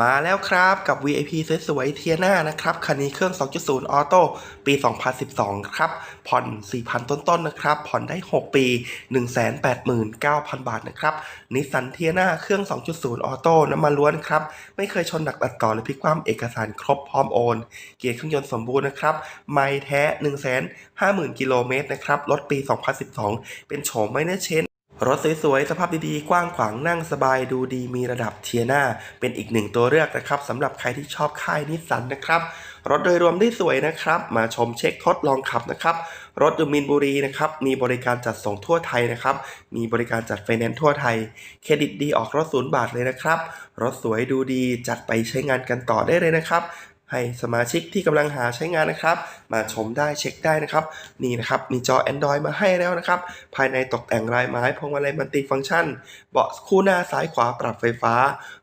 มาแล้วครับกับ VIP สวยๆเทียน่านะครับ คันนี้เครื่อง 2.0 ออโต้ปี 2012 ครับ ผ่อน 4,000 ต้นๆนะครับ ผ่อนได้ 6 ปี 189,000 บาทนะครับนิสสันเทียน่าเครื่อง 2.0 ออโต้น้ำมันล้วนครับ ไม่เคยชนหนักตัดต่อหรือพลิกคว่ำเอกสารครบพร้อมโอน เกียร์เครื่องยนต์สมบูรณ์นะครับ ไม่แท้ 150,000 กิโลเมตรนะครับรถปี 2012 เป็นโฉมไม่เนอร์เชน รถสวยๆ สภาพดีๆ กว้างขวางนั่งสบายดูดีมีระดับเทียนาเป็นอีกหนึ่งตัวเลือกนะครับสำหรับใครที่ชอบค่ายนิสสันนะครับ รถโดยรวมได้สวยนะครับ มาชมเช็คทดลองขับนะครับ รถอยู่มินบุรีนะครับมีบริการจัดส่งทั่วไทยนะครับ มีบริการจัดไฟแนนซ์ทั่วไทย เครดิตดีออกรถศูนย์บาทเลยนะครับ รถสวยดูดีจัดไปใช้งานกันต่อได้เลยนะครับให้สมาชิกที่กำลังหาใช้งานนะครับมาชมได้เช็คได้นะครับ นี่นะครับมีจอ Android มาให้แล้วนะครับ ภายในตกแต่งลายไม้พวงมาลัยมัลติฟังก์ชัน เบาะคู่หน้าซ้ายขวาปรับไฟฟ้า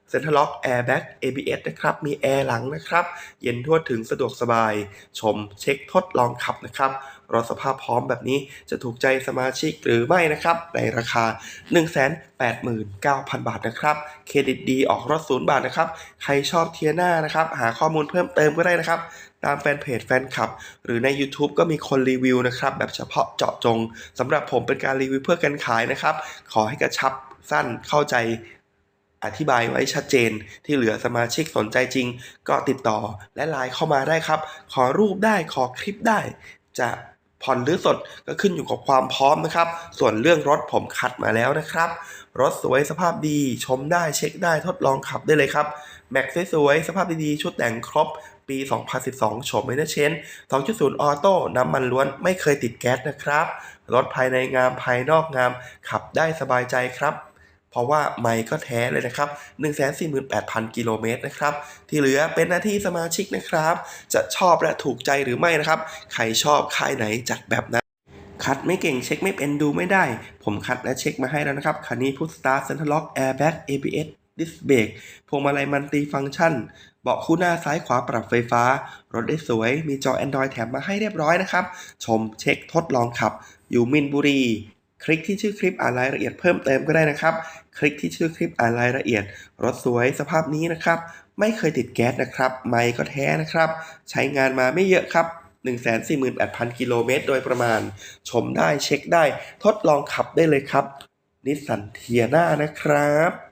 เซ็นทรัลล็อกแอร์แบ็ก ABS นะครับ มีแอร์หลังนะครับ เย็นทั่วถึงสะดวกสบาย ชมเช็คทดลองขับนะครับรถสภาพพร้อมแบบนี้จะถูกใจสมาชิกหรือไม่นะครับ ในราคา 189,000 บาทนะครับ เครดิตดีออกรถศูนย์บาทนะครับ ใครชอบเทียน่านะครับ หาข้อมูลเพิ่มเติมก็ได้นะครับ ตามแฟนเพจแฟนคลับ หรือใน YouTube ก็มีคนรีวิวนะครับ แบบเฉพาะเจาะจงสำหรับผมเป็นการรีวิวเพื่อการขายนะครับ ขอให้กระชับสั้นเข้าใจอธิบายไว้ชัดเจนที่เหลือสมาชิกสนใจจริง ก็ติดต่อและไลน์เข้ามาได้ครับ ขอรูปได้ขอคลิปได้จะ ผ่อนหรือสดก็ขึ้นอยู่กับความพร้อมนะครับ ส่วนเรื่องรถผมคัดมาแล้วนะครับ รถสวยสภาพดี ชมได้เช็คได้ทดลองขับได้เลยครับ แม็กสวยๆสภาพดีๆชุดแต่งครบ ปี 2012 โฉมไม่ได้เชน2.0 ออโต้น้ำมันล้วนไม่เคยติดแก๊สนะครับ รถภายในงามภายนอกงาม ขับได้สบายใจครับ เพราะว่าไมค์ก็แท้เลยนะครับ 148,000 กิโลเมตรนะครับ ที่เหลือเป็นหน้าที่สมาชิกนะครับ จะชอบและถูกใจหรือไม่นะครับ ใครชอบค่ายไหนจัดแบบนั้นคัดไม่เก่งเช็คไม่เป็นดูไม่ได้ ผมคัดและเช็คมาให้แล้วนะครับคันนี้พุทสตาร์เซนทรัลล็อกแอร์แบ็ก ABS ดิสเบรกพวงมาลัยมันติฟังก์ชัน เบาะคู่หน้าซ้ายขวาปรับไฟฟ้า รถได้สวย มีจอ Android แถมมาให้เรียบร้อยนะครับ ชมเช็คทดลองขับ อยู่มินบุรี คลิกที่ชื่อคลิปอ่านรายละเอียดเพิ่มเติมก็ได้นะครับ คลิกที่ชื่อคลิปอ่านรายละเอียด รถสวยสภาพนี้นะครับ ไม่เคยติดแก๊สนะครับ ไมค์ก็แท้นะครับ ใช้งานมาไม่เยอะครับ 148,000 กิโลเมตรโดยประมาณ ชมได้เช็คได้ ทดลองขับได้เลยครับนิสสันเทียนานะครับ